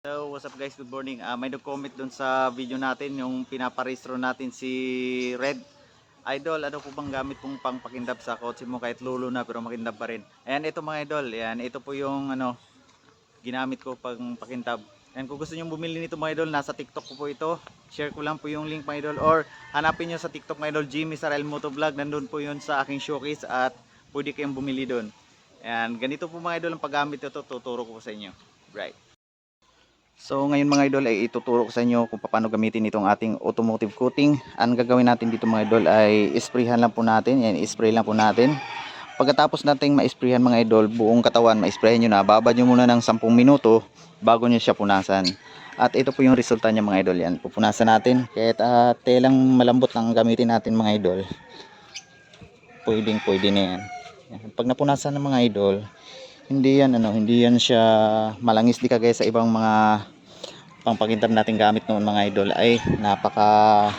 So, what's up guys? Good morning. Ah, may nag-comment dun sa video natin yung pinaparehistro natin si Red. Idol, ano po bang gamit pong pangpakindap sa kotse mo kahit lulo na pero makindap pa rin? Ayan, ito mga idol. Ayan, ito po yung ano ginamit ko pang pakindap. Ayan, kung gusto niyo bumili nito mga idol, nasa TikTok ko po ito. Share ko lang po yung link mga idol or hanapin niyo sa TikTok mga idol Jimmy Sarel Motovlog. Nandun po yun sa aking showcase at pwede kayong bumili doon. Ayan, ganito po mga idol ang paggamit ito. Tuturo ko po sa inyo. Right. So ngayon mga idol ay ituturo ko sa inyo kung paano gamitin itong ating automotive coating. Ang gagawin natin dito mga idol ay isprayhan lang po natin. Yan, spray lang po natin. Pagkatapos nating ma-sprayhan mga idol, buong katawan ma-sprayan nyo na. Babad nyo muna ng 10 minuto bago nyo siya punasan. At ito po yung resulta niya mga idol. Yan, pupunasan natin. Kahit uh, telang malambot lang gamitin natin mga idol. Pwedeng pwede na yan. Pag napunasan ng mga idol, hindi yan ano, hindi yan siya malangis di kagaya sa ibang mga pangpakintab natin gamit noon mga idol ay napaka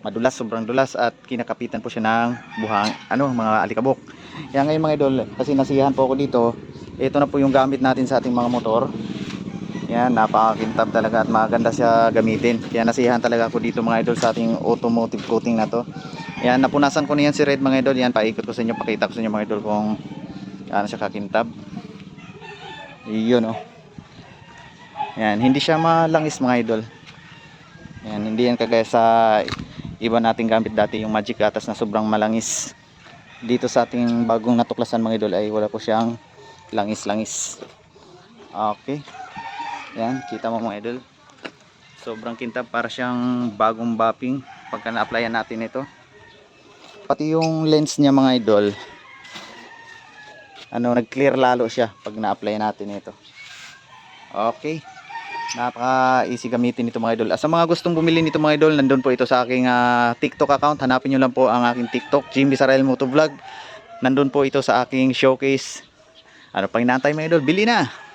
madulas, sobrang dulas at kinakapitan po siya ng buhang, ano, mga alikabok. Yan ngayon mga idol, kasi nasiyahan po ako dito, ito na po yung gamit natin sa ating mga motor. Yan, napakakintab talaga at maganda siya gamitin. Kaya nasiyahan talaga ako dito mga idol sa ating automotive coating na to. Yan, napunasan ko na yan si Red mga idol. Yan, paikot ko sa inyo, pakita ko sa inyo mga idol kung ano siya kakintab. Yun oh. Yan, hindi siya malangis mga idol. Yan, hindi yan kagaya sa iba nating gamit dati yung magic gatas na sobrang malangis. Dito sa ating bagong natuklasan mga idol ay wala po siyang langis-langis. Okay. Yan, kita mo mga idol. Sobrang kintab para siyang bagong bapping pagka na-applyan natin ito. Pati yung lens niya mga idol, ano, nag-clear lalo siya pag na-apply natin ito. Okay. Napaka easy gamitin ito mga idol. Ah, Sa mga gustong bumili nito mga idol, nandun po ito sa aking ah, TikTok account. Hanapin nyo lang po ang aking TikTok, Jimmy Sarel Motovlog. Nandun po ito sa aking showcase. Ano pang inaantay mga idol? Bili na!